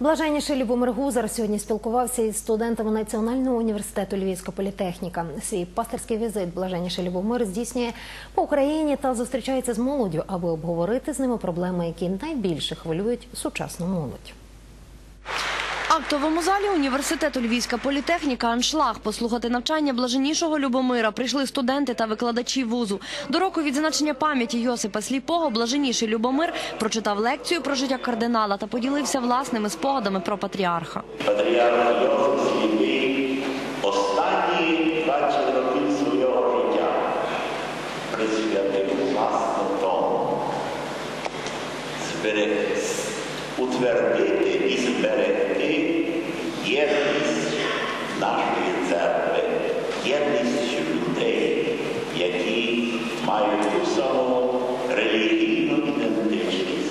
Блаженніший Любомир Гузар сьогодні спілкувався із студентами Національного університету Львівська політехніка. Свій пастерський візит Блаженніший Любомир здійснює по Україні та зустрічається з молоддю, аби обговорити з ними проблеми, які найбільше хвилюють сучасну молодь. Актовому залі університету Львівська політехніка «Аншлаг» послухати навчання блаженнішого Любомира прийшли студенти та викладачі вузу. До року відзначення пам'яті Йосипа Сліпого блаженніший Любомир прочитав лекцію про життя кардинала та поділився власними спогадами про патріарха. Патріарх Сліпий. Останні 20 років свого життя. Присвятив власне тому. Зберег- утвердити і зберегти єдність нашої церкви, єдність людей, які мають ту саму релігійну ідентичність.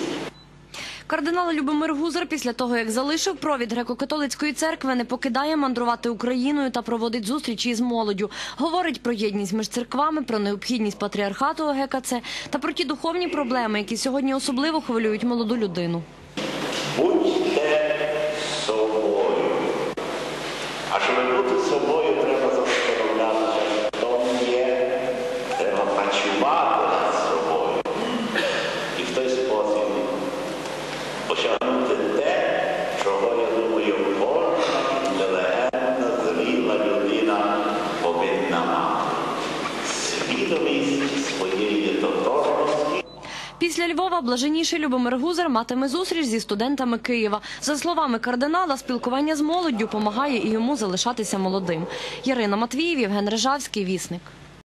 Кардинал Любомир Гузар після того, як залишив провід греко-католицької церкви, не покидає мандрувати Україною та проводить зустрічі із молоддю. Говорить про єдність між церквами, про необхідність патріархату ГКЦ та про ті духовні проблеми, які сьогодні особливо хвилюють молоду людину. Будьте собою. А щоб бути собою, треба застановлятися, Після Львова блаженніший Любомир Гузар матиме зустріч зі студентами Києва. За словами кардинала, спілкування з молоддю допомагає і йому залишатися молодим. Ярина Матвіїв, Євген Рижавський, Вісник.